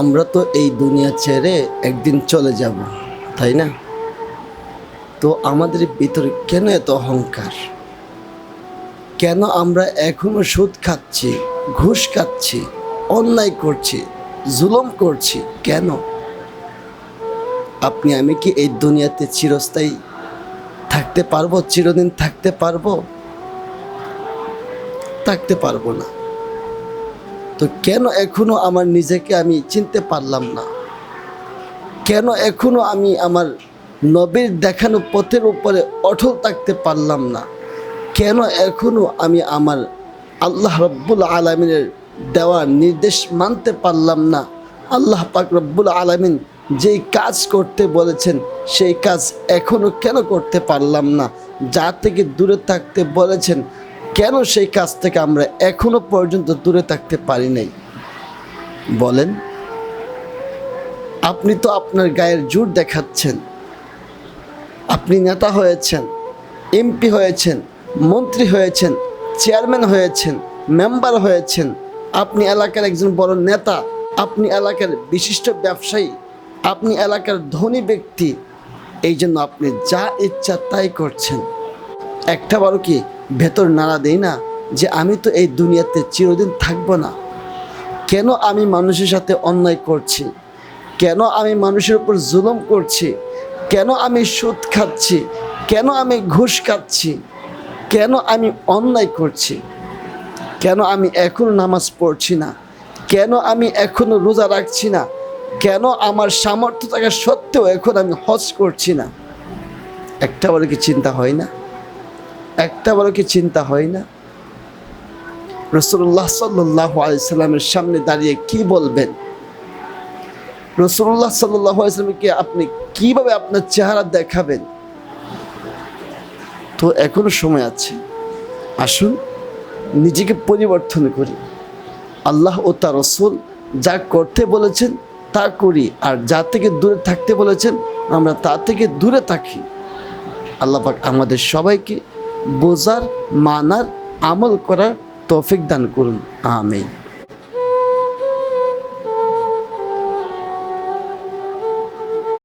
আমরা তো এই দুনিয়া ছেড়ে একদিন চলে যাব, তাই না? তো আমাদের ভিতরে কেন এত অহংকার? কেন আমরা এখনও সুদ খাচ্ছি, ঘুষ খাচ্ছি, অন্যায় করছি, জুলম করছি? কেন? আপনি, আমি কি এই দুনিয়াতে চিরস্থায়ী থাকতে পারব, চিরদিন থাকতে পারব? থাকতে পারব না। তো কেন এখনও আমার নিজেকে আমি চিনতে পারলাম না? কেন এখনও আমি আমার নবীর দেখানো পথের উপরে অটল থাকতে পারলাম না? কেন এখনও আমি আমার আল্লাহ রব্বুল আলমিনের দেওয়া নির্দেশ মানতে পারলাম না? আল্লাহ পাক রব্বুল আলমিন যেই কাজ করতে বলেছেন, সেই কাজ এখনও কেন করতে পারলাম না? যা থেকে দূরে থাকতে বলেছেন কেন সেই কাজ থেকে আমরা এখনও পর্যন্ত দূরে থাকতে পারি নাই? বলেন। আপনি তো আপনার গায়ের জোর দেখাচ্ছেন। আপনি নেতা হয়েছেন, এমপি হয়েছেন, মন্ত্রী হয়েছেন, চেয়ারম্যান হয়েছেন, মেম্বার হয়েছেন। আপনি এলাকার একজন বড় নেতা, আপনি এলাকার বিশিষ্ট ব্যবসায়ী, আপনি এলাকার ধনী ব্যক্তি। এই জন্য আপনি যা ইচ্ছা তাই করছেন। একটা বড় কি ভেতর নাড়া দেই না যে আমি তো এই দুনিয়াতে চিরদিন থাকব না। কেন আমি মানুষের সাথে অন্যায় করছি? কেন আমি মানুষের উপর জুলুম করছি? কেন আমি সুদ খাচ্ছি? কেন আমি ঘুষ খাচ্ছি? কেন আমি অন্যায় করছি? কেন আমি এখনও নামাজ পড়ছি না? কেন আমি এখনও রোজা রাখছি না? কেন আমার সামর্থ্য থাকা সত্ত্বেও এখন আমি হজ করছি না? একটা বলে কি চিন্তা হয় না? একটা বলে কি চিন্তা হয় না? রসুল্লাহ সাল্লাহ আলাইসাল্লামের সামনে দাঁড়িয়ে কি বলবেন? রসুল্লাহ সাল্লাহ আলাইসাল্লামকে আপনি কীভাবে আপনার চেহারা দেখাবেন? তো এখনও সময় আছে। আসুন, নিজেকে পরিবর্তন করি। আল্লাহ ও তার রসুল যা করতে বলেছেন তা করি, আর যা থেকে দূরে থাকতে বলেছেন, আমরা তা থেকে দূরে থাকি। আল্লাহ পাক আমাদের সবাইকে বোঝার মানার আমল করার তৌফিক দান করুন। আমিন।